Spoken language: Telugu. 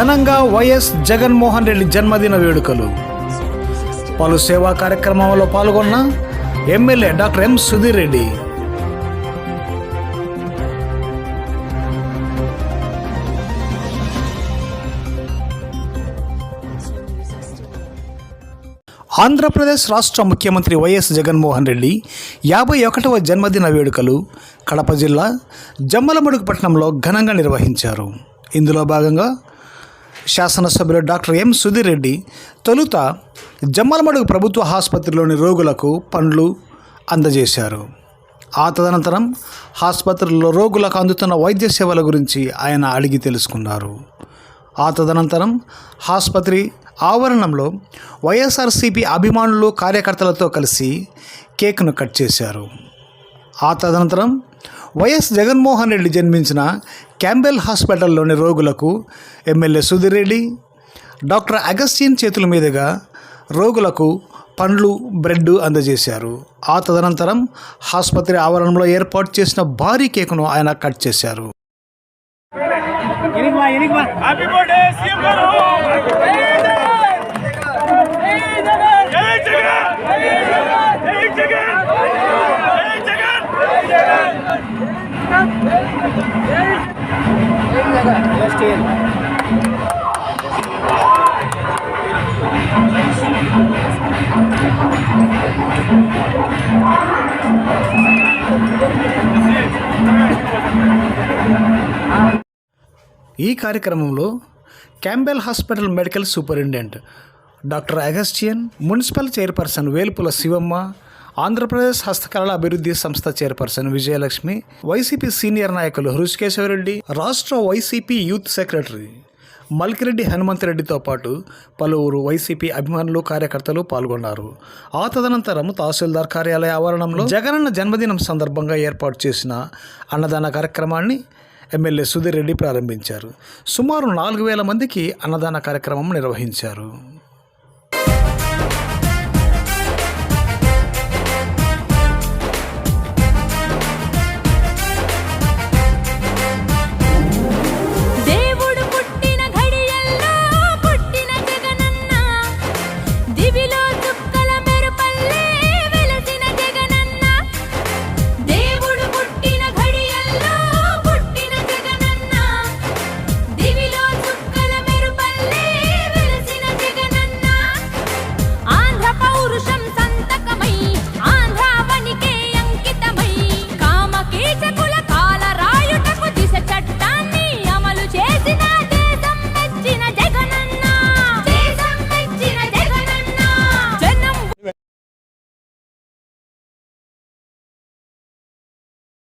ఘనంగా వైఎస్ జగన్మోహన్ రెడ్డి జన్మదిన వేడుకలు. పలు సేవా కార్యక్రమంలో పాల్గొన్న MLA doctor M Sudheer Reddy. Andhra Pradesh రాష్ట్ర ముఖ్యమంత్రి వైఎస్ జగన్మోహన్ రెడ్డి యాభై ఒకటవ జన్మదిన వేడుకలు కడప జిల్లా జమ్మలమడుగు పట్టణంలో ఘనంగా నిర్వహించారు. ఇందులో భాగంగా శాసనసభ్యులు డాక్టర్ ఎం సుధీర్ రెడ్డి తొలుత జమ్మలమడుగు ప్రభుత్వ ఆసుపత్రిలోని రోగులకు పండ్లు అందజేశారు. ఆ తదనంతరం ఆసుపత్రిలో రోగులకు అందుతున్న వైద్య సేవల గురించి ఆయన అడిగి తెలుసుకున్నారు. ఆ తదనంతరం ఆసుపత్రి ఆవరణంలో వైఎస్ఆర్సీపీ అభిమానులు కార్యకర్తలతో కలిసి కేక్ను కట్ చేశారు. ఆ తదనంతరం వైఎస్ జగన్మోహన్ రెడ్డి జన్మించిన క్యాంబెల్ హాస్పిటల్లోని రోగులకు MLA Sudheer Reddy doctor Augustine చేతుల మీదుగా రోగులకు పండ్లు బ్రెడ్ అందజేశారు. ఆ తదనంతరం ఆసుపత్రి ఆవరణలో ఏర్పాటు చేసిన భారీ కేకును ఆయన కట్ చేశారు. ఈ కార్యక్రమంలో Campbell hospital medical superintendent doctor Augustine municipal chairperson Velpula Sivamma Andhra Pradesh హస్తకళల అభివృద్ధి సంస్థ చైర్పర్సన్ విజయలక్ష్మి వైసీపీ సీనియర్ నాయకులు హృషికేశ్వరరెడ్డి రాష్ట్ర వైసీపీ యూత్ సెక్రటరీ మల్కిరెడ్డి హనుమంతరెడ్డితో పాటు పలువురు వైసీపీ అభిమానులు కార్యకర్తలు పాల్గొన్నారు. ఆ తదనంతరం తహసీల్దార్ కార్యాలయ ఆవరణంలో జగనన్న జన్మదినం సందర్భంగా ఏర్పాటు చేసిన అన్నదాన కార్యక్రమాన్ని ఎమ్మెల్యే సుధీర్ రెడ్డి ప్రారంభించారు. సుమారు నాలుగు వేల మందికి అన్నదాన కార్యక్రమం నిర్వహించారు.